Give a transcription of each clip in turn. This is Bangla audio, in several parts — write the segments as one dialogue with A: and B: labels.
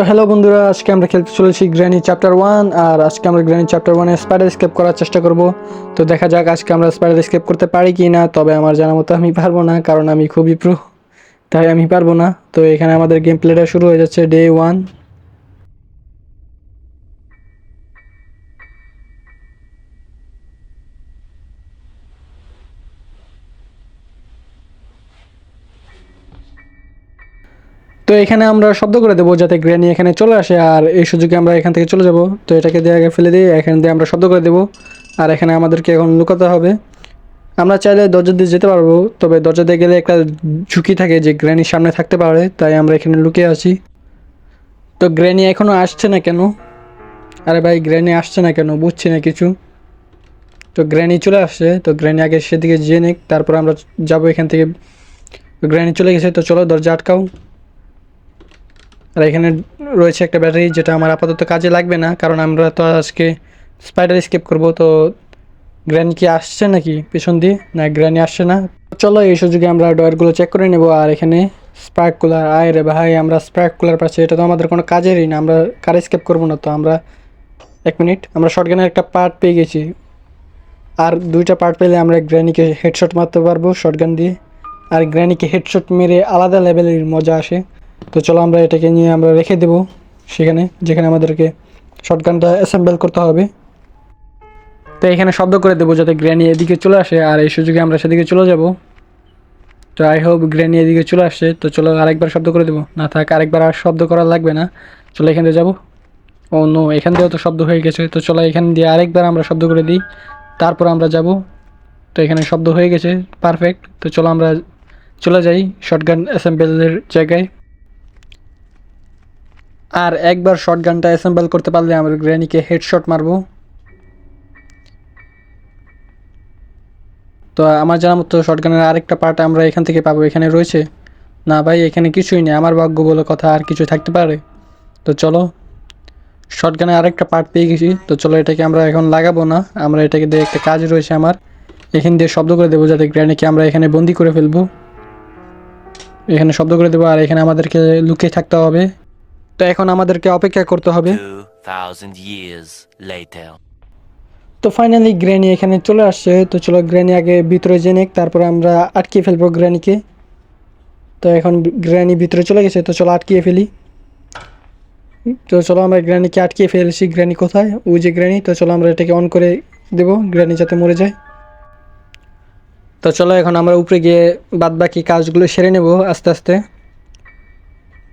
A: তো হ্যালো বন্ধুরা, আজকে আমরা খেলতে চলেছি গ্র্যানি চ্যাপ্টার ওয়ান আর আজকে আমরা গ্র্যানি চ্যাপ্টার ওয়ানে স্পাইডার স্কেপ করার চেষ্টা করব। তো দেখা যাক আজকে আমরা স্পাইডার স্কেপ করতে পারি কি না তবে আমার জানা মতো আমি পারব না, কারণ আমি খুবই প্রো তাই আমি পারব না। তো এখানে আমাদের গেম প্লেটা শুরু হয়ে যাচ্ছে ডে ওয়ান তো এখানে আমরা শব্দ করে দেবো যাতে গ্র্যানি এখানে চলে আসে, আর এই সুযোগে আমরা এখান থেকে চলে যাব। তো এটাকে দিয়ে আগে ফেলে দিই, এখান দিয়ে আমরা শব্দ করে দেবো। আর এখানে আমাদেরকে এখন লুকাতে হবে। আমরা চাইলে দরজা দিয়ে যেতে পারব, তবে দরজা দিয়ে গেলে একটা ঝুঁকি থাকে যে গ্র্যানির সামনে থাকতে পারে, তাই আমরা এখানে লুকিয়ে আছি। তো গ্র্যানি এখনও আসছে না কেন? আরে ভাই, গ্র্যানি আসছে না কেন? বুঝছি না কিছু। তো গ্র্যানি চলে আসছে, তো গ্র্যানি আগে সেদিকে যেয়ে নিক, তারপর আমরা যাব এখান থেকে। গ্র্যানি চলে গেছে, তো চলো দরজা আটকাও। আর এখানে রয়েছে একটা ব্যাটারি যেটা আমার আপাতত কাজে লাগবে না, কারণ আমরা তো আজকে স্পাইডার স্কেপ করব, তো গ্র্যানি কি আসছে নাকি পেছন দিয়ে? না গ্র্যানি আসছে না। চলো এই সুযোগে আমরা ডয়ারগুলো চেক করে নেব, আর এখানে স্পার্ক কুলার আয় রে ভাই, আমরা স্পার্ক কুলার পাচ্ছি, এটা তো আমাদের কোনো কাজেরই না, আমরা কার স্কেপ করব না তো, আমরা এক মিনিট আমরা শর্টগানের একটা পার্ট পেয়ে গেছি। আর দুইটা পার্ট পেলে আমরা গ্র্যানিকে হেডশট মারতে পারব শর্টগান দিয়ে। আর গ্র্যানিকে হেডশট মেরে আলাদা লেভেলের মজা আসে। তো চলো আমরা এটাকে নিয়ে আমরা রেখে দেব সেখানে, যেখানে আমাদেরকে শর্টগানটা অ্যাসেম্বল করতে হবে। তো এখানে শব্দ করে দেবো যাতে গ্র্যানি এদিকে চলে আসে আর এই সুযোগে আমরা সেদিকে চলে যাব। তো আই হোপ গ্র্যানি এদিকে চলে আসছে তো চলো আরেকবার শব্দ করে দেবো। না থাক, আরেকবার আর শব্দ করা লাগবে না। চলো এখান দিয়ে যাব। ও নো এখান দিয়েও তো শব্দ হয়ে গেছে। তো চলো এখান দিয়ে আরেকবার আমরা শব্দ করে দিই। তারপর আমরা যাব। তো এখানে শব্দ হয়ে গেছে। পারফেক্ট তো চলো আমরা চলে যাই শর্টগান অ্যাসেম্বলের জায়গায়। আর একবার শর্টগানটা অ্যাসেম্বল করতে পারলে আমরা গ্র্যানিকে হেডশট মারবো। তো আমার জানা মতো শর্টগানের আরেকটা পার্ট আমরা এখান থেকে পাবো, এখানে রয়েছে। না ভাই, এখানে কিছুই নেই, আমার ভাগ্য বলে কথা আর কিছু থাকতে পারে। তো চলো শর্টগানের আরেকটা পার্ট পেয়ে গেছি। তো চলো এটাকে আমরা এখন লাগাবো না, আমরা এটাকে দিয়ে একটা কাজ রয়েছে আমার। এখান দিয়ে শব্দ করে দেবো যাতে গ্র্যানিকে আমরা এখানে বন্দি করে ফেলব। এখানে শব্দ করে দেবো আর এখানে আমাদেরকে লুকিয়ে থাকতে হবে। তো এখন আমাদেরকে অপেক্ষা করতে হবে।
B: 2,000 years later.
A: তো ফাইনালি গ্র্যানি এখানে চলে আসছে। তো চলো গ্র্যানি আগে ভিতরে জেনে তারপরে আমরা আটকিয়ে ফেলব গ্র্যানিকে তো এখন গ্র্যানি ভিতরে চলে গেছে তো চলো আটকিয়ে ফেলি। তো চলো আমরা গ্র্যানিকে আটকিয়ে ফেলছি। গ্র্যানি কোথায়? ওই যে গ্র্যানি তো চলো আমরা এটাকে অন করে দেবো গ্র্যানি যাতে মরে যায়। তো চলো এখন আমরা উপরে গিয়ে বাদ বাকি কাজগুলো সেরে নেব আস্তে আস্তে।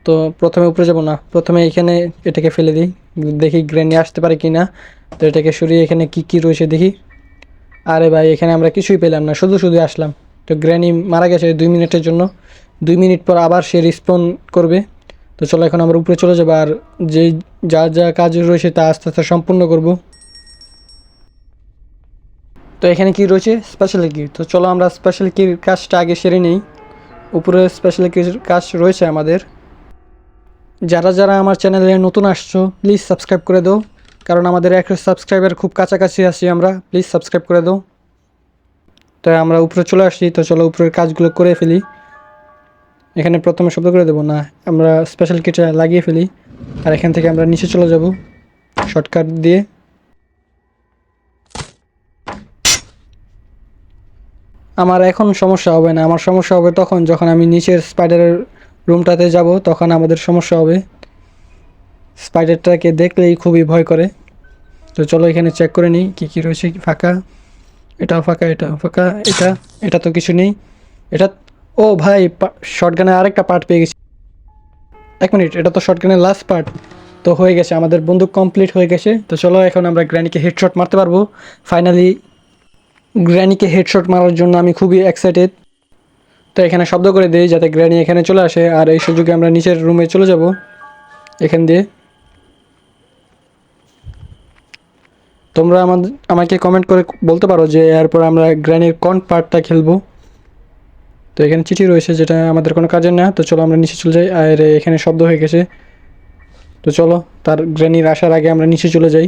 A: তো প্রথমে উপরে যাব না। প্রথমে এখানে এটাকে ফেলে দিই। দেখি গ্র্যানি আসতে পারে কি না তো এটাকে সরিয়ে এখানে কি কি রয়েছে দেখি। আরে ভাই, এখানে আমরা কিছুই পেলাম না, শুধু শুধু আসলাম। তো গ্র্যানি মারা গেছে দুই মিনিটের জন্য। দুই মিনিট পর আবার সে রিসপন করবে। তো চলো এখন আমরা উপরে চলে যাব আর যেই যা যা কাজ রয়েছে তা আস্তে আস্তে সম্পূর্ণ করব। তো এখানে কি রয়েছে? স্পেশাল কি তো চলো আমরা স্পেশাল কির কাজটা আগে সেরে নিই। উপরে স্পেশাল কির কাজ রয়েছে আমাদের। যারা যারা আমার চ্যানেলে নতুন আসছো প্লিজ সাবস্ক্রাইব করে দাও। কারণ আমাদের একশো সাবস্ক্রাইবার খুব কাছাকাছি আছি আমরা প্লিজ সাবস্ক্রাইব করে দাও। তো আমরা উপরে চলে আসি, তো চলো উপরের কাজগুলো করে ফেলি। এখানে প্রথমে শব্দ করে দেবো, না, আমরা স্পেশাল কিটা লাগিয়ে ফেলি। আর এখান থেকে আমরা নিচে চলে যাব শর্টকাট দিয়ে। আমার এখন সমস্যা হবে না, আমার সমস্যা হবে তখন যখন আমি নিচের স্পাইডারের রুমটাতে যাব, তখন আমাদের সমস্যা হবে। স্পাইডারটাকে দেখলেই খুবই ভয় করে। তো চলো এখানে চেক করে নিই কী কী রয়েছে ফাঁকা। এটাও ফাঁকা এটাও ফাঁকা, এটা এটা তো কিছু নেই। এটা, ও ভাই শর্টগানের আরেকটা পার্ট পেয়ে গেছি। এক মিনিট, এটা তো শর্টগানের লাস্ট পার্ট তো হয়ে গেছে, আমাদের বন্দুক কমপ্লিট হয়ে গেছে। তো চলো এখন আমরা গ্র্যানিকে হেডশট মারতে পারব। ফাইনালি গ্র্যানিকে হেডশট মারার জন্য আমি খুবই এক্সাইটেড তো এখানে শব্দ করে দিই যাতে গ্র্যানি এখানে চলে আসে। আর এই সুযোগে আমরা নিচের রুমে চলে যাব। এখান দিয়ে। তোমরা আমাদের আমাকে কমেন্ট করে বলতে পারো যে এরপর আমরা গ্র্যানির কোন পার্টটা খেলব। তো এখানে চিঠি রয়েছে যেটা আমাদের কোনো কাজের না। তো চলো আমরা নিচে চলে যাই। আর এখানে শব্দ হয়ে গেছে। তো চলো, তার গ্র্যানির আসার আগে আমরা নিচে চলে যাই।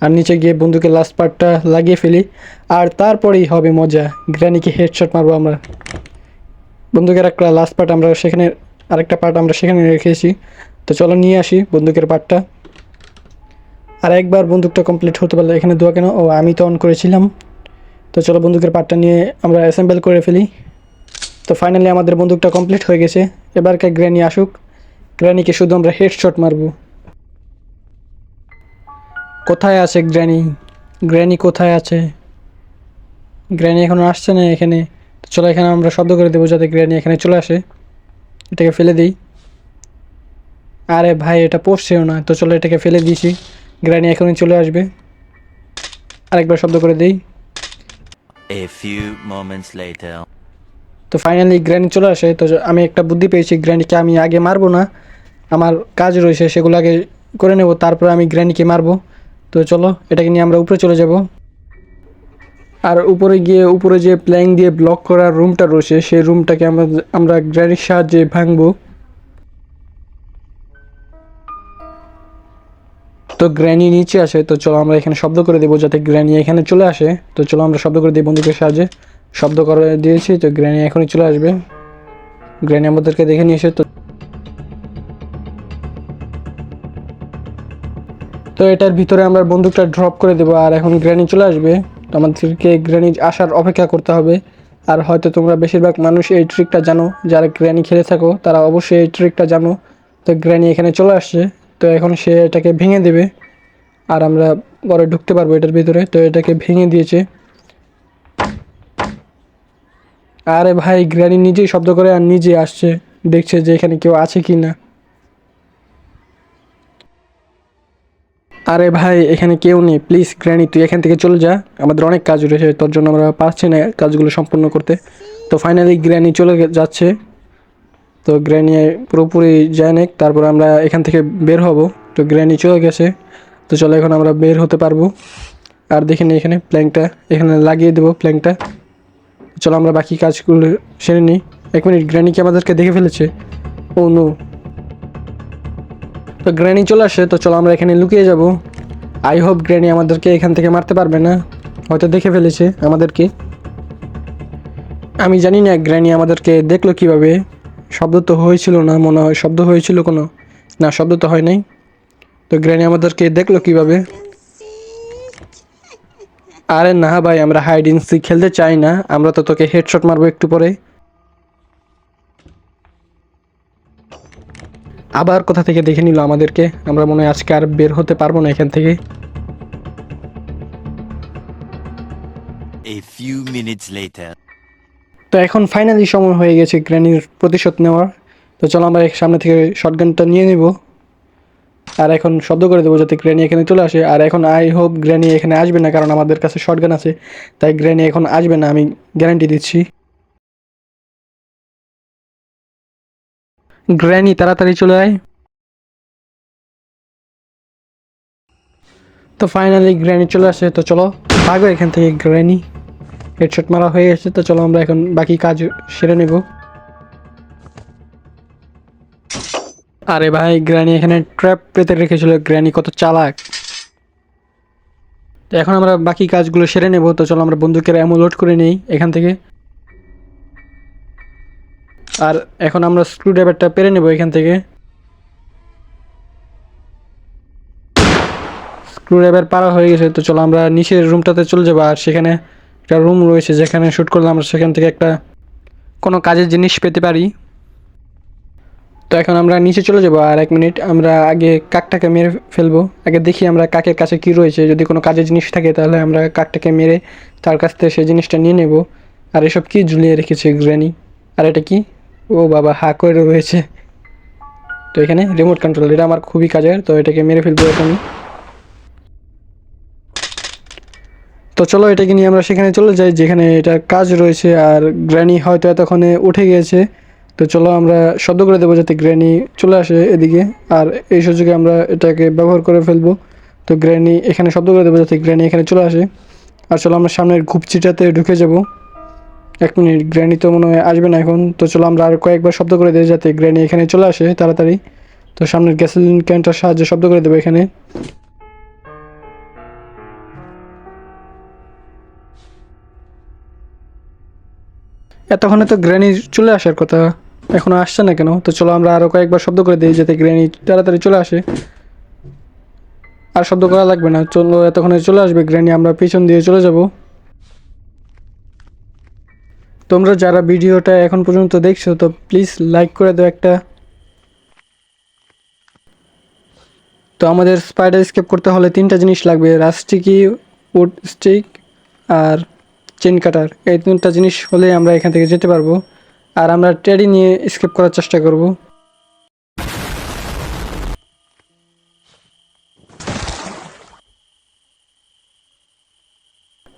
A: আর নিচে গিয়ে বন্ধুকে লাস্ট পার্টটা লাগিয়ে ফেলি। আর তারপরেই হবে মজা। গ্র্যানিকে হেডশট মারবো আমরা। বন্দুকের একটা লাস্ট পার্ট আমরা সেখানে, আরেকটা পার্ট আমরা সেখানে রেখেছি। তো চলো নিয়ে আসি বন্দুকের পার্টটা আর একবার বন্দুকটা কমপ্লিট হতে পারলে এখানে দোয়া কেন? ও, আমি তো অন করেছিলাম। তো চলো বন্দুকের পার্টটা নিয়ে আমরা অ্যাসেম্বল করে ফেলি। তো ফাইনালি আমাদের বন্দুকটা কমপ্লিট হয়ে গেছে। এবারকে গ্র্যানি আসুক। গ্র্যানিকে শুধু আমরা হেডশট মারবো। কোথায় আছে গ্র্যানি গ্র্যানি কোথায় আছে? গ্র্যানি এখনও আসছে না এখানে। চলো এখানে আমরা শব্দ করে দেবো যাতে গ্র্যানি এখানে চলে আসে। এটাকে ফেলে দিই। আরে ভাই এটা পড়ছেও না। তো চলো এটাকে ফেলে দিয়েছি। গ্র্যানি এখনই চলে আসবে। আরেকবার শব্দ করে দিই।
B: A few moments later.
A: তো ফাইনালি গ্র্যানি চলে আসে। তো আমি একটা বুদ্ধি পেয়েছি গ্র্যানিকে আমি আগে মারবো না। আমার কাজ রয়েছে সেগুলো আগে করে নেব তারপর আমি গ্র্যানিকে মারবো। তো চলো এটাকে নিয়ে আমরা উপরে চলে যাব। আর উপরে গিয়ে উপরে যে প্ল্যাং দিয়ে ব্লক করার রুমটা রয়েছে, সেই রুমটাকে আমরা আমরা গ্র্যানির সাহায্যে ভাঙবো। তো গ্র্যানি নিচে আসে, তো চলো আমরা এখানে শব্দ করে দেবো যাতে গ্র্যানি এখানে চলে আসে। তো চলো আমরা শব্দ করে দিই বন্ধুকের সাহায্যে। শব্দ করে দিয়েছি, তো গ্র্যানি এখনই চলে আসবে। গ্র্যানি আমাদেরকে দেখে নিয়ে এসে তো তো এটার ভিতরে আমরা বন্দুকটা ড্রপ করে দেবো, আর এখন গ্র্যানি চলে আসবে। তো আমাদেরকে গ্র্যানি আসার অপেক্ষা করতে হবে। আর হয়তো তোমরা বেশিরভাগ মানুষ এই ট্রিকটা জানো, যারা গ্র্যানি খেলে থাকো, তারা অবশ্যই এই ট্রিকটা জানো। তো গ্র্যানি এখানে চলে আসছে, তো এখন সে এটাকে ভেঙে দেবে। আর আমরা পরে ঢুকতে পারব এটার ভিতরে, তো এটাকে ভেঙে দিয়েছে। আরে ভাই গ্র্যানি নিজেই শব্দ করে আর নিজে আসছে, দেখছে যে এখানে কেউ আছে কি না আরে ভাই, এখানে কেউ নেই। প্লিজ গ্র্যানি তুই এখান থেকে চলে যা। আমাদের অনেক কাজ রয়েছে, তোর জন্য আমরা পারছি না কাজগুলো সম্পূর্ণ করতে। তো ফাইনালি গ্র্যানি চলে যাচ্ছে। তো গ্র্যানি পুরোপুরি যায় নেক, তারপর আমরা এখান থেকে বের হব। তো গ্র্যানি চলে গেছে। তো চলো এখন আমরা বের হতে পারব। আর দেখে নিই এখানে প্ল্যাংটা এখানে লাগিয়ে দেবো প্ল্যাংটা চলো আমরা বাকি কাজগুলো সেরে নিই এক মিনিট গ্র্যানি কি আমাদেরকে দেখে ফেলেছে? ও নো তো গ্র্যানি চলে আসে, তো চলো আমরা এখানে লুকিয়ে যাব। আই হোপ গ্র্যানি আমাদেরকে এখান থেকে মারতে পারবে না। হয়তো দেখে ফেলেছে আমাদেরকে। আমি জানি না গ্র্যানি আমাদেরকে দেখল কীভাবে। শব্দ তো হয়েছিল না, মনে হয় শব্দ হয়েছিল কোনো। না, শব্দ তো হয় নাই। তো গ্র্যানি আমাদেরকে দেখল কীভাবে। আরে না ভাই, আমরা হাইড ইন সিক খেলতে চাই না। আমরা তো তোকে হেডশট মারবো একটু পরে। আবার কোথা থেকে দেখে নিল আমাদেরকে? আমরা মনে হয় আজকে আর বের হতে পারব না এখান থেকে। তো এখন ফাইনালি সময় হয়ে গেছে গ্র্যানির প্রতিশোধ নেওয়ার। তো চলো আমরা সামনে থেকে শটগানটা নিয়ে নেব। আর এখন শব্দ করে দেবো যাতে গ্র্যানি এখানে চলে আসে। আর এখন আই হোপ গ্র্যানি এখানে আসবে না কারণ আমাদের কাছে শটগান আছে। তাই গ্র্যানি এখন আসবে না আমি গ্যারান্টি দিচ্ছি। গ্র্যানি, তাড়াতাড়ি চলে আয়। তো ফাইনালি গ্র্যানি চলে আসে, তো চলো ভাগো এখান থেকে গ্র্যানি। হেডশট মারা হয়ে গেছে, তো চলো আমরা এখন বাকি কাজ সেরে নেব। আরে ভাই, গ্র্যানি এখানে ট্র্যাপ পেতে রেখেছিল। গ্র্যানি কত চালাক। তো এখন আমরা বাকি কাজগুলো সেরে নেব, তো চলো আমরা বন্দুকের অ্যামো লোড করে নেই এখান থেকে। আর এখন আমরা স্ক্রু ড্রাইভারটা পেরে নেব এখান থেকে। স্ক্রু ড্রাইভার পারা হয়ে গেছে, তো চলো আমরা নিচের রুমটাতে চলে যাব, আর সেখানে একটা রুম রয়েছে যেখানে শ্যুট করলে আমরা সেখান থেকে একটা কোনো কাজের জিনিস পেতে পারি। তো এখন আমরা নিচে চলে যাব, আর এক মিনিট আমরা আগে কাকটাকে মেরে ফেলব। আগে দেখি আমরা কাকের কাছে কি রয়েছে, যদি কোনো কাজের জিনিস থাকে তাহলে আমরা কাকটাকে মেরে তার কাছ থেকে সেই জিনিসটা নিয়ে নেব। আর এসব কি ঝুলিয়ে রেখেছে গ্র্যানি? আর এটা কি? ও বাবা, হা করে রয়েছে। তো এখানে রিমোট কন্ট্রোল এটা আমার খুবই কাজের, তো এটাকে মেরে ফেলব এখন। তো চলো এটাকে নিয়ে আমরা সেখানে চলে যাই, যেখানে এটা কাজ রয়েছে, আর গ্র্যানি হয়তো এতক্ষণে উঠে গিয়েছে তো চলো আমরা শব্দ করে দেবো যাতে গ্র্যানি চলে আসে এদিকে, আর এই সুযোগে আমরা এটাকে ব্যবহার করে ফেলব। তো গ্র্যানি এখানে শব্দ করে দেবো যাতে গ্র্যানি এখানে চলে আসে। আর চলো আমরা সামনের ঘুপচিটাতে ঢুকে যাব। এক মিনিট, গ্র্যানি তো মনে হয় আসবে না এখন। তো চলো আমরা আর কয়েকবার শব্দ করে দিই যাতে গ্র্যানি এখানে চলে আসে তাড়াতাড়ি। তো সামনের গ্যাসোলিন ক্যানটার সাহায্যে শব্দ করে দেবো এখানে। এতক্ষণে তো গ্র্যানি চলে আসার কথা, এখনও আসছে না কেন? তো চলো আমরা আরও কয়েকবার শব্দ করে দিই যাতে গ্র্যানি তাড়াতাড়ি চলে আসে। আর শব্দ করা লাগবে না, চলো এতক্ষণে চলে আসবে, গ্র্যানি আমরা পিছন দিয়ে চলে যাব। তোমরা যারা ভিডিওটা এখন পর্যন্ত দেখছ, তো প্লিজ লাইক করে দাও একটা। তো আমাদের স্পাইডার স্কেপ করতে হলে তিনটা জিনিস লাগবে রাস্টিকি উড স্টিক আর চেন কাটার এই তিনটা জিনিস হলে আমরা এখান থেকে যেতে পারব। আর আমরা ট্রেডি নিয়ে স্কেপ করার চেষ্টা করব।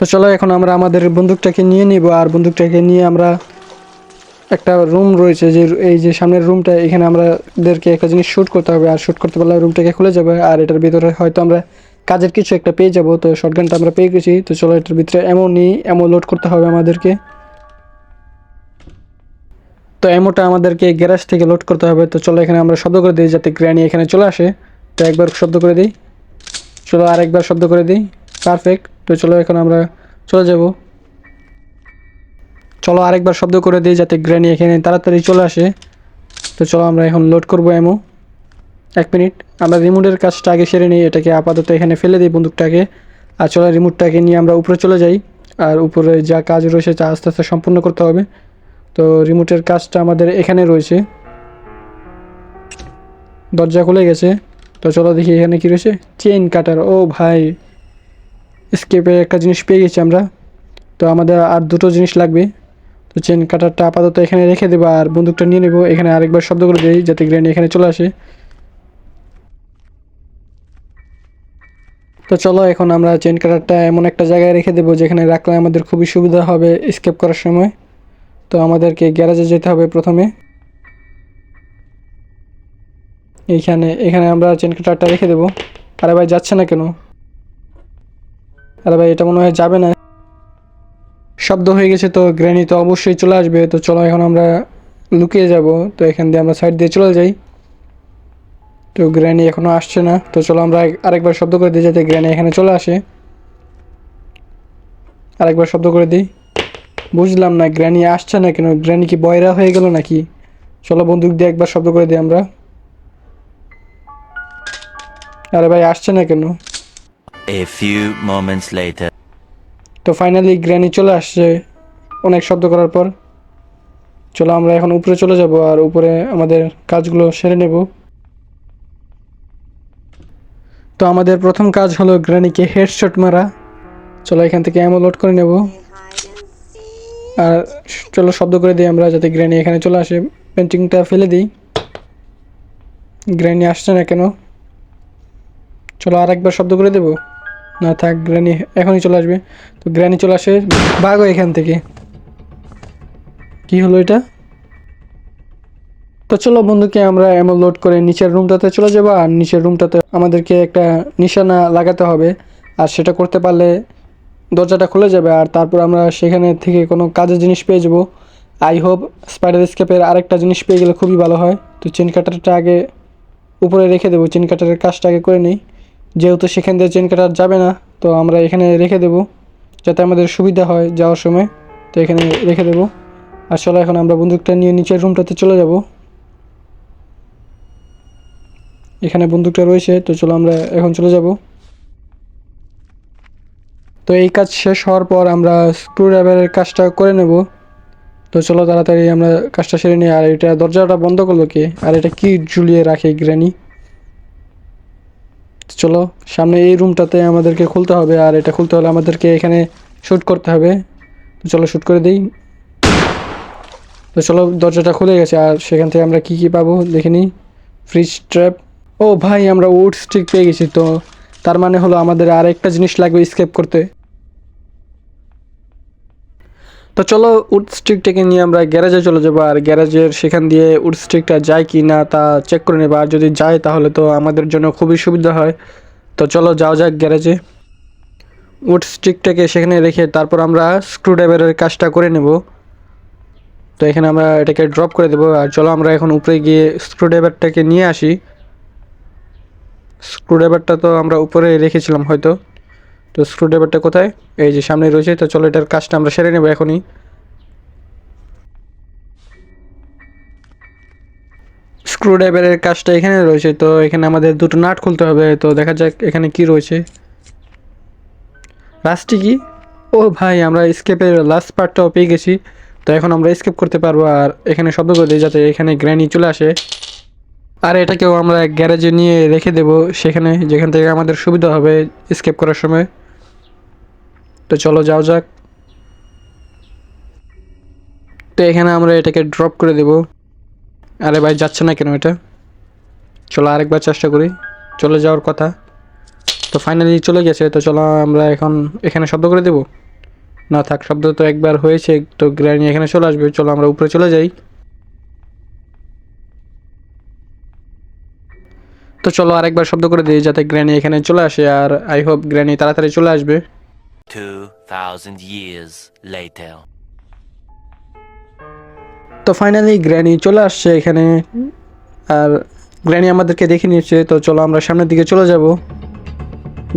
A: তো চলো এখন আমরা আমাদের বন্দুকটাকে নিয়ে নিব, আর বন্দুকটাকে নিয়ে আমরা একটা রুম রয়েছে যে এই যে সামনের রুমটা এখানে আমাদেরকে একটা জিনিস শ্যুট করতে হবে, আর শ্যুট করতে পারলে রুমটাকে খুলে যাবে, আর এটার ভিতরে হয়তো আমরা কাজের কিছু একটা পেয়ে যাব, তো শর্টগানটা আমরা পেয়ে গেছি, তো চলো এটার ভিতরে এমন নিই এমন লোড করতে হবে আমাদেরকে। তো এমোটা আমাদেরকে গ্যারাজ থেকে লোড করতে হবে, তো চলো এখানে আমরা শব্দ করে দিই যাতে গ্র্যানি এখানে চলে আসে। তো একবার শব্দ করে দিই। চলো আরেকবার শব্দ করে দিই। পারফেক্ট তো চলো এখন আমরা চলে যাব। চলো আরেকবার শব্দ করে দিই যাতে গ্র্যানি এখানে তাড়াতাড়ি চলে আসে। তো চলো আমরা এখন লোড করব এমো এক মিনিট, আমরা রিমোটের কাজটা আগে সেরে নিই, এটাকে আপাতত এখানে ফেলে দিই বন্দুকটাকে। আর চলো রিমোটটাকে নিয়ে আমরা উপরে চলে যাই। আর উপরে যা কাজ রয়েছে তা আস্তে আস্তে সম্পূর্ণ করতে হবে। তো রিমোটের কাজটা আমাদের এখানে রয়েছে। দরজা খুলে গেছে। তো চলো দেখি এখানে কি রয়েছে। চেইন কাটার ও ভাই। স্কেপে একটা জিনিস পেয়ে গেছি আমরা। তো আমাদের আর দুটো জিনিস লাগবে। তো চেন কাটারটা আপাতত এখানে রেখে দেবো আর বন্দুকটা নিয়ে নেব। এখানে আরেকবার শব্দ করে দিই যাতে গ্রেন এখানে চলে আসে। তো চলো এখন আমরা চেন কাটারটা এমন একটা জায়গায় রেখে দেবো যেখানে রাখলে আমাদের খুবই সুবিধা হবে স্কেপ করার সময়। তো আমাদেরকে গ্যারেজে যেতে হবে প্রথমে। এইখানে, এখানে আমরা চেন কাটারটা রেখে দেবো। আরে ভাই, যাচ্ছে না কেন? আরে ভাই, এটা মনে হয় যাবে না। শব্দ হয়ে গেছে তো, গ্র্যানি তো অবশ্যই চলে আসবে। তো চলো, এখন আমরা লুকিয়ে যাব। তো এখান দিয়ে আমরা সাইড দিয়ে চলে যাই। তো গ্র্যানি এখনও আসছে না। তো চলো, আমরা আরেকবার শব্দ করে দিই যাতে গ্র্যানি এখানে চলে আসে। আরেকবার শব্দ করে দিই। বুঝলাম না, গ্র্যানি আসছে না কেন? গ্র্যানি কি বয়রা হয়ে গেল নাকি? চলো, বন্দুক দিয়ে একবার শব্দ করে দিই আমরা। আরে ভাই, আসছে না কেন?
B: A few moments later.
A: তো ফাইনালি গ্র্যানি চলে আসছে। অনেক শব্দ করার পর। চলো আমরা এখন উপরে চলে যাব আর উপরে আমাদের কাজগুলো সেরে নেব। তো আমাদের প্রথম কাজ হলো গ্র্যানিকে হেডশট মারা। চলো এখান থেকে এমন লোড করে নেব। আর চলো শব্দ করে দিই আমরা যাতে গ্র্যানি এখানে চলে আসে। পেন্টিংটা ফেলে দিই। গ্র্যানি আসছে না কেন? চলো আর একবার শব্দ করে দেবো। না থাক গ্র্যানি এখনই চলে আসবে। তো গ্র্যানি চলে আসে ভাগো এখান থেকে। কি হলো এটা? তো চলো বন্ধুকে, আমরা এমন লোড করে নিচের রুমটাতে চলে যাব, আর নিচের রুমটাতে আমাদেরকে একটা নিশানা লাগাতে হবে। আর সেটা করতে পারলে দরজাটা খুলে যাবে, আর তারপর আমরা সেখানে থেকে কোনো কাজের জিনিস পেয়ে যাব। আই হোপ স্পাইডার স্কেপের আরেকটা জিনিস পেয়ে গেলে খুবই ভালো হয়। তো চেন কাটারটা আগে উপরে রেখে দেবো চেন কাটারের কাজটা আগে করে নিই। যেহেতু সেখান দিয়ে চেন কাটার যাবে না, তো আমরা এখানে রেখে দেবো। যাতে আমাদের সুবিধা হয় যাওয়ার সময়, তো এখানে রেখে দেবো। আর চলো এখন আমরা বন্দুকটা নিয়ে নিচের রুমটাতে চলে যাব। এখানে বন্দুকটা রয়েছে, তো চলো আমরা এখন চলে যাব। তো এই কাজ শেষ হওয়ার পর আমরা স্ক্রু ড্রাইভারের কাজটা করে নেব। তো চলো তাড়াতাড়ি আমরা কাজটা সেরে নিই। আর এটা দরজাটা বন্ধ করল কে? আর এটা কি ঝুলিয়ে রাখে গ্র্যানি চলো, সামনে এই রুমটাতে আমাদেরকে খুলতে হবে আর এটা খুলতে হলে আমাদেরকে এখানে শ্যুট করতে হবে। তো চলো শ্যুট করে দিই। তো চলো, দরজাটা খুলে গেছে আর সেখান থেকে আমরা কি কি পাবো দেখে নিই। ফ্রিজ ট্র্যাপ ও ভাই, আমরা উড স্টিক পেয়ে গেছি তো। তার মানে হলো আমাদের আর একটা জিনিস লাগবে স্কেপ করতে। তো চলো উড স্টিকটাকে নিয়ে আমরা গ্যারেজে চলে যাব, আর গ্যারেজের সেখান দিয়ে উড স্টিকটা যায় কি না তা চেক করে নেব। আর যদি যায় তাহলে তো আমাদের জন্য খুবই সুবিধা হয়। তো চলো যাও যাক গ্যারেজে। উড স্টিকটাকে সেখানে রেখে তারপর আমরা স্ক্রুড্রাইভারের কাজটা করে নেব। তো এখানে আমরা এটাকে ড্রপ করে দেবো। আর চলো আমরা এখন উপরে গিয়ে স্ক্রুড্রাইভারটাকে নিয়ে আসি। স্ক্রুড্রাইভারটা তো আমরা উপরে রেখেছিলাম হয়তো। তো স্ক্রুড্রাইভারটা কোথায়? এই যে সামনে রয়েছে, তো চলো এটার কাজটা আমরা সেরে নেব এখনই। স্ক্রু ড্রাইভারের কাজটা এখানে রয়েছে, তো এখানে আমাদের দুটো নাট খুলতে হবে, তো দেখা যাক এখানে কি রয়েছে। লাস্টে কি? ও ভাই, আমরা স্কেপের লাস্ট পার্টটাও পেয়ে গেছি, তো এখন আমরা স্কেপ করতে পারব, আর এখানে শব্দ করে যাতে এখানে গ্র্যানি চলে আসে। আর এটাকেও আমরা গ্যারেজে নিয়ে রেখে দেব, সেখানে যেখান থেকে আমাদের সুবিধা হবে স্কেপ করার সময়। তো চলো যাও যাক। তো এখানে আমরা এটাকে ড্রপ করে দেব। আরে ভাই, যাচ্ছে না কেন এটা? চলো আরেকবার চেষ্টা করি। চলে যাওয়ার কথা। তো ফাইনালি চলে গেছে, তো চলো আমরা এখন এখানে শব্দ করে দেব? না থাক, শব্দ তো একবার হয়েছে, তো গ্র্যানি এখানে চলে আসবে, চলো আমরা উপরে চলে যাই। তো চলো আরেকবার শব্দ করে দিই, যাতে গ্র্যানি এখানে চলে আসে, আর আই হোপ গ্র্যানি তাড়াতাড়ি চলে আসবে।
B: 2,000 years later.
A: তো ফাইনালি গ্র্যানি চলে আসছে এখানে। আর গ্র্যানি আমাদেরকে দেখে নিয়েছে তো চলো আমরা সামনের দিকে চলে যাব।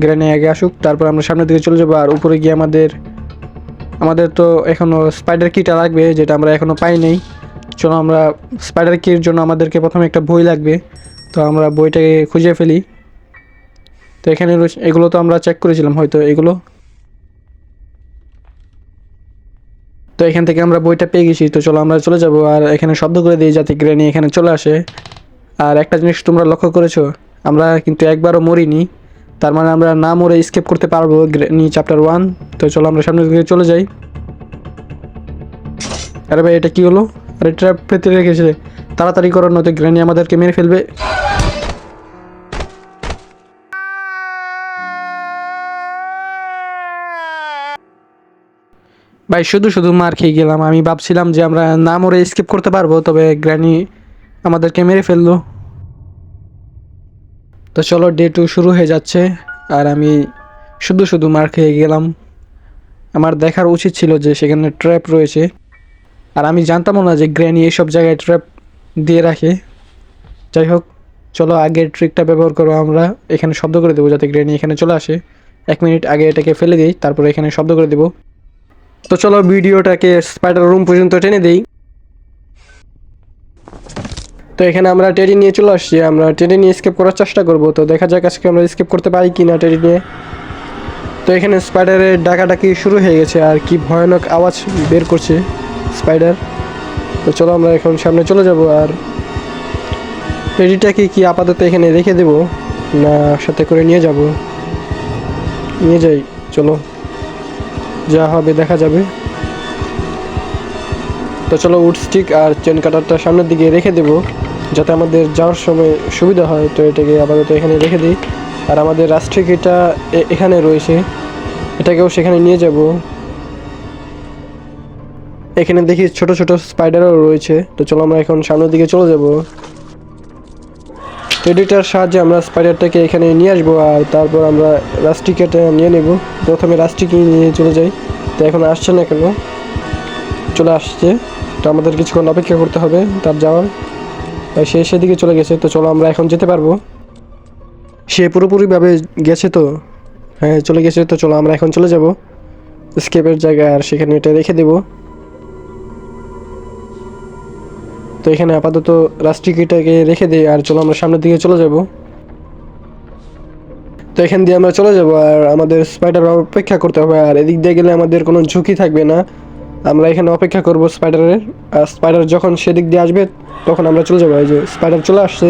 A: গ্র্যানি আগে আসুক তারপর আমরা সামনের দিকে চলে যাব। আর উপরে গিয়ে আমাদের আমাদের তো এখনও স্পাইডার কিটা লাগবে যেটা আমরা এখনও পাই নাই। চলো আমরা স্পাইডার কির জন্য আমাদেরকে প্রথমে একটা বই লাগবে। তো আমরা বইটাকে খুঁজে ফেলি। তো এখানে এগুলো তো আমরা চেক করেছিলাম হয়তো এগুলো। তো এখান থেকে আমরা বইটা পেয়ে গেছি। তো চলো আমরা চলে যাব আর এখানে শব্দ করে দিই যাতে গ্রেনি এখানে চলে আসে। আর একটা জিনিস তোমরা লক্ষ্য করেছ, আমরা কিন্তু একবারও মরিনি। তার মানে আমরা না মরে স্কেপ করতে পারব গ্রেনি চ্যাপ্টার ওয়ান তো চলো আমরা সামনের দিকে চলে যাই। আরে ভাই, এটা কি হলো? আরে ট্র্যাপ পেতে রেখেছে তাড়াতাড়ি করো, নয়তো গ্রেনি আমাদেরকে মেরে ফেলবে। ভাই, শুধু শুধু মার খেয়ে গেলাম। আমি ভাবছিলাম যে আমরা না মরে স্কিপ করতে পারব, তবে গ্র্যানি আমাদেরকে মেরে ফেলল। তো চলো ডে টু শুরু হয়ে যাচ্ছে। আর আমি শুধু শুধু মার খেয়ে গেলাম। আমার দেখার উচিত ছিল যে সেখানে ট্র্যাপ রয়েছে। আর আমি জানতামও না যে গ্র্যানি এইসব জায়গায় ট্র্যাপ দিয়ে রাখে। যাই হোক, চলো, আগের ট্রিকটা ব্যবহার করব আমরা। এখানে শব্দ করে দেবো যাতে গ্র্যানি এখানে চলে আসে। এক মিনিট আগে এটাকে ফেলে দিই, তারপরে এখানে শব্দ করে দেবো। তো চলো ভিডিওটাকে স্পাইডার রুম পর্যন্ত টেনে দেই। তো এখানে আমরা টেডি নিয়ে চলে আসছি, আমরা টেডি নিয়ে স্কেপ করার চেষ্টা করব। তো দেখা যাক আজকে আমরা স্কেপ করতে পারি কি না টেডি নিয়ে। তো এখানে স্পাইডারের ডাকাডাকি শুরু হয়ে গেছে, আর কি ভয়ানক আওয়াজ বের করছে স্পাইডার তো চলো আমরা এখন সামনে চলে যাব, আর টেডিটাকে কি আপাতত এখানে রেখে দেব, না সাথে করে নিয়ে যাব? নিয়ে যাই, চলো। যা হবে, দেখা যাবে। তো চলো উড স্টিক আর চেন কাটারটা সামনের দিকে রেখে দেব, যাতে আমাদের যাওয়ার সময় সুবিধা হয়। তো এটাকে আপাতত এখানে রেখে দিই। আর আমাদের রাষ্ট্রিকটা এখানে রয়েছে। এটাকেও সেখানে নিয়ে যাব। এখানে দেখি ছোট ছোট স্পাইডারও রয়েছে। তো চলো আমরা এখন সামনের দিকে চলে যাব। এডিটার সাহায্যে আমরা স্পাইডারটাকে এখানে নিয়ে আসব আর তারপর আমরা রাস্টিকেটা নিয়ে নেব। প্রথমে রাস্টিকে নিয়ে চলে যাই। তো এখন আসছে না কেন? চলে আসছে। তো আমাদের কিছুক্ষণ অপেক্ষা করতে হবে তার যাওয়ার। সে সেদিকে চলে গেছে। তো চলো আমরা এখন যেতে পারব। সে পুরোপুরিভাবে গেছে তো? হ্যাঁ চলে গেছে। তো চলো আমরা এখন চলে যাব। স্কেপের জায়গায় আর সেখানে এটা রেখে দেবো। তো এখানে আপাতত রাষ্ট্রিকটাকে রেখে দিই, আর চলো আমরা সামনের দিকে চলে যাব। তো এখান দিয়ে আমরা চলে যাব, আর আমাদের স্পাইডার অপেক্ষা করতে হবে, আর এদিক দিয়ে গেলে আমাদের কোনো ঝুঁকি থাকবে না। আমরা এখানে অপেক্ষা করব স্পাইডারের আর স্পাইডার যখন সেদিক দিয়ে আসবে, তখন আমরা চলে যাব। এই যে স্পাইডার চলে আসছে,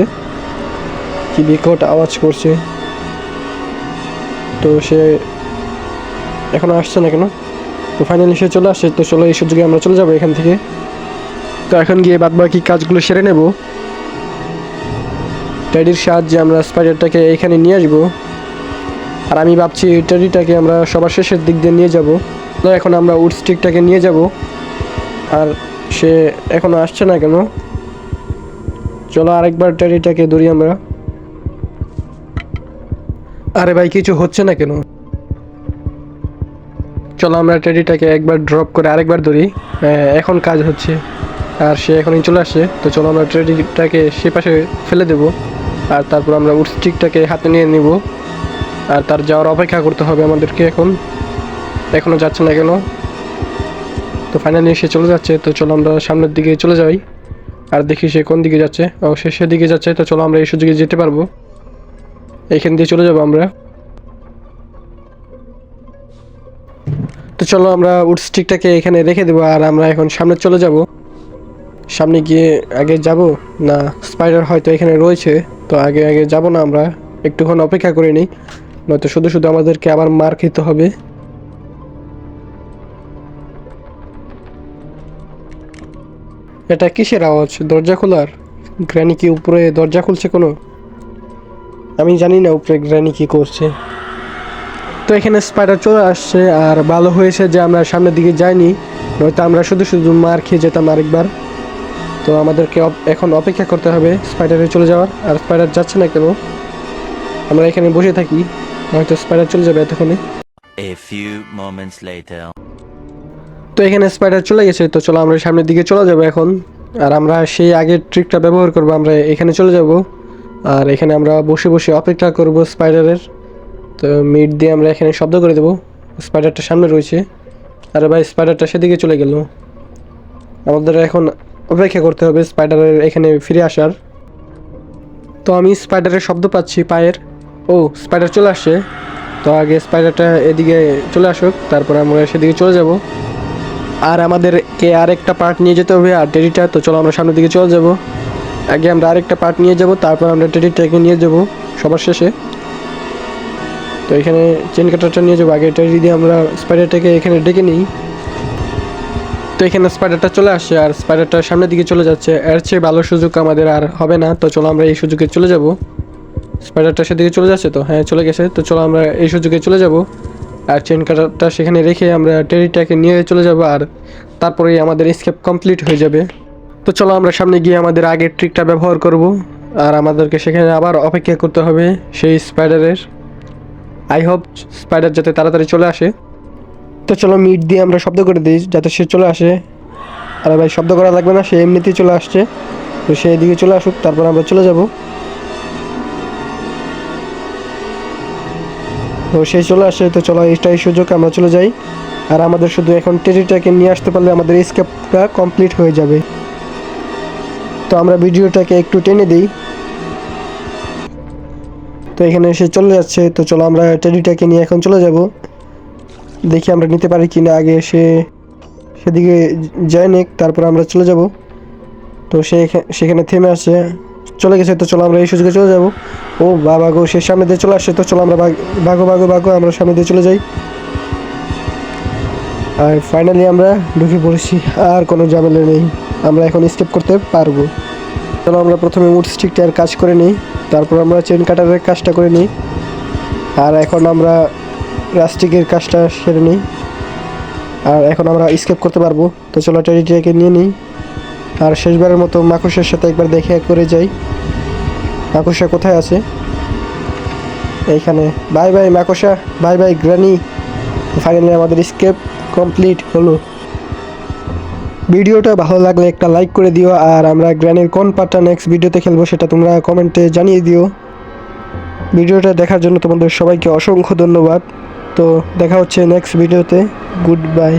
A: কি বিকট আওয়াজ করছে। তো সে এখনও আসছে না কেন? তো ফাইনালি সে চলে আসছে, তো চলো এই সুযোগে আমরা চলে যাব এখান থেকে। তো এখন গিয়ে বাদ বাকি কাজগুলো সেরে নেব। টেডির সাহায্যে আমরা স্পাইডারটাকে এখানে নিয়ে আসব। আর আমি ভাবছি টেডিটাকে আমরা সবার শেষের দিক দিয়ে নিয়ে যাব। তো এখন আমরা উড স্টিকটাকে নিয়ে যাব। আর সে এখনও আসছে না কেন? চলো আরেকবার টেডিটাকে ধরি আমরা। আরে ভাই কিছু হচ্ছে না কেন? চলো আমরা টেডিটাকে একবার ড্রপ করে আরেকবার ধরি। হ্যাঁ, এখন কাজ হচ্ছে। আর সে এখনই চলে আসছে। তো চলো আমরা ট্রেডিটাকে সে পাশে ফেলে দেব। আর তারপর আমরা উড স্টিকটাকে হাতে নিয়ে নিব। আর তার যাওয়ার অপেক্ষা করতে হবে আমাদেরকে এখন। এখনও যাচ্ছে না কেন? তো ফাইনালি সে চলে যাচ্ছে। তো চলো আমরা সামনের দিকে চলে যাই। আর দেখি সে কোন দিকে যাচ্ছে। সে সেদিকে যাচ্ছে। তো চলো আমরা এই সুযোগে যেতে পারব। এইখান দিয়ে চলে যাব আমরা। তো চলো আমরা উড স্টিকটাকে এখানে রেখে দেবো। আর আমরা এখন সামনে চলে যাব। সামনে গিয়ে আগে যাব? না স্পাইডার হয়তো এখানে রয়েছে, তো আগে আগে যাব না আমরা। একটুক্ষণ অপেক্ষা করে নিই, নয়তো শুধু শুধু আমাদেরকে আবার মার খেতে হবে। এটা কিসের আওয়াজ? দরজা খোলার? গ্র্যানি কি উপরে দরজা খুলছে কোনো? আমি জানি না উপরে গ্র্যানি কি করছে। তো এখানে স্পাইডার চলে আসছে, আর ভালো হয়েছে যে আমরা সামনের দিকে যাইনি, নয়তো আমরা শুধু শুধু মার খেয়ে যেতাম আরেকবার। তো আমাদেরকে এখন অপেক্ষা করতে হবে স্পাইডারে চলে যাওয়ার। আর স্পাইডার যাচ্ছে না কেন? আমরা এখানে বসে থাকি হয়তো স্পাইডার চলে যাবে এতক্ষণে. তো এখানে স্পাইডার চলে গেছে তো চলো আমরা সামনের দিকে চলে যাব এখন। আর আমরা সেই আগের ট্রিকটা ব্যবহার করব আমরা এখানে চলে যাব। আর এখানে আমরা বসে বসে অপেক্ষা করব স্পাইডারের তো মিট দিয়ে আমরা এখানে শব্দ করে দেবো স্পাইডারটা সামনে রয়েছে। আরে ভাই স্পাইডারটা সেদিকে চলে গেল। আমাদের এখন অপেক্ষা করতে হবে স্পাইডারের এখানে ফিরে আসার। তো আমি স্পাইডারের শব্দ পাচ্ছি পায়ের। ও স্পাইডার চলে আসছে। তো আগে স্পাইডারটা এদিকে চলে আসুক, তারপর আমরা সেদিকে চলে যাব। আর আমাদেরকে আরেকটা পার্ট নিয়ে যেতে হবে, আর টেডিটা তো চলো আমরা সামনের দিকে চলে যাব। আগে আমরা আরেকটা পার্ট নিয়ে যাব, তারপর আমরা টেডিটাকে নিয়ে যাব, সবার শেষে। তো এখানে চেন কাটারটা নিয়ে যাব, আগে টেডি দিয়ে আমরা স্পাইডারটাকে এখানে ডেকে নিই। তো এখানে স্পাইডারটা চলে আসছে আর স্পাইডারটা সামনের দিকে চলে যাচ্ছে। এর চেয়ে ভালো সুযোগ আমাদের আর হবে না। তো চলো আমরা এই সুযোগে চলে যাব। স্পাইডারটা সেদিকে চলে যাচ্ছে তো? হ্যাঁ চলে গেছে। তো চলো আমরা এই সুযোগে চলে যাব। আর চেন কাটারটা সেখানে রেখে আমরা টেরিটাকে নিয়ে চলে যাব আর তারপরেই আমাদের স্কেপ কমপ্লিট হয়ে যাবে। তো চলো আমরা সামনে গিয়ে আমাদের আগের ট্রিকটা ব্যবহার করব। আর আমাদেরকে সেখানে আবার অপেক্ষা করতে হবে সেই স্পাইডারের আই হোপ স্পাইডার যাতে তাড়াতাড়ি চলে আসে। তো চলো মিট দিয়ে আমরা শব্দ করে দিই, যাতে সে চলে আসে। আর ভাই, শব্দ করা লাগবে না, সে এমনিতেই চলে আসছে। তো সে এদিকে চলে আসুক, তারপর আমরা চলে যাব। তো সে চলে আসে, তো চলো এইটাই সুযোগ, আমরা চলে যাই। আর আমাদের শুধু এখন টেরিটাকে নিয়ে আসতে পারলে আমাদের স্কেপটা কমপ্লিট হয়ে যাবে। তো আমরা ভিডিওটাকে একটু টেনে দিই। তো এখানে সে চলে যাচ্ছে, তো চলো আমরা টেডিটাকে নিয়ে এখন চলে যাব। দেখি আমরা নিতে পারি কি না আগে সে সেদিকে যায় নিক, তারপর আমরা চলে যাব। তো সে সেখানে থেমে আসছে চলে গেছে, তো চলো আমরা এই সুযোগে চলে যাব। ও বাবা গো, সে সামনে দিয়ে চলে আসছে তো চলো আমরা ভাগো ভাগো ভাগো আমরা সামনে দিয়ে চলে যাই। আর ফাইনালি আমরা ঢুকে পড়েছি, আর কোনো ঝামেলা নেই। আমরা এখন স্টেপ করতে পারব। চলো আমরা প্রথমে উড স্টিকটার কাজ করে নিই, তারপর আমরা চেন কাটারের কাজটা করে নিই। আর এখন আমরা রাস্টিকের কাজটা সেরে নিই। আর এখন আমরা স্কেপ করতে পারব। তো চলো টেরিটিয়াকে নিয়ে নিই। আর শেষবারের মতো মাকুশের সাথে একবার দেখে করে যাই। মাকুসা কোথায় আছে? এইখানে। বাই বাই মাকুসা বাই বাই গ্রানি। ফাইনালি আমাদের স্কেপ কমপ্লিট হলো। ভিডিওটা ভালো লাগলে একটা লাইক করে দিও। আর আমরা গ্র্যানের কোন পার্টটা নেক্সট ভিডিওতে খেলব সেটা তোমরা কমেন্টে জানিয়ে দিও। ভিডিওটা দেখার জন্য তোমাদের সবাইকে অসংখ্য ধন্যবাদ। তো দেখা হচ্ছে নেক্সট ভিডিওতে গুড বাই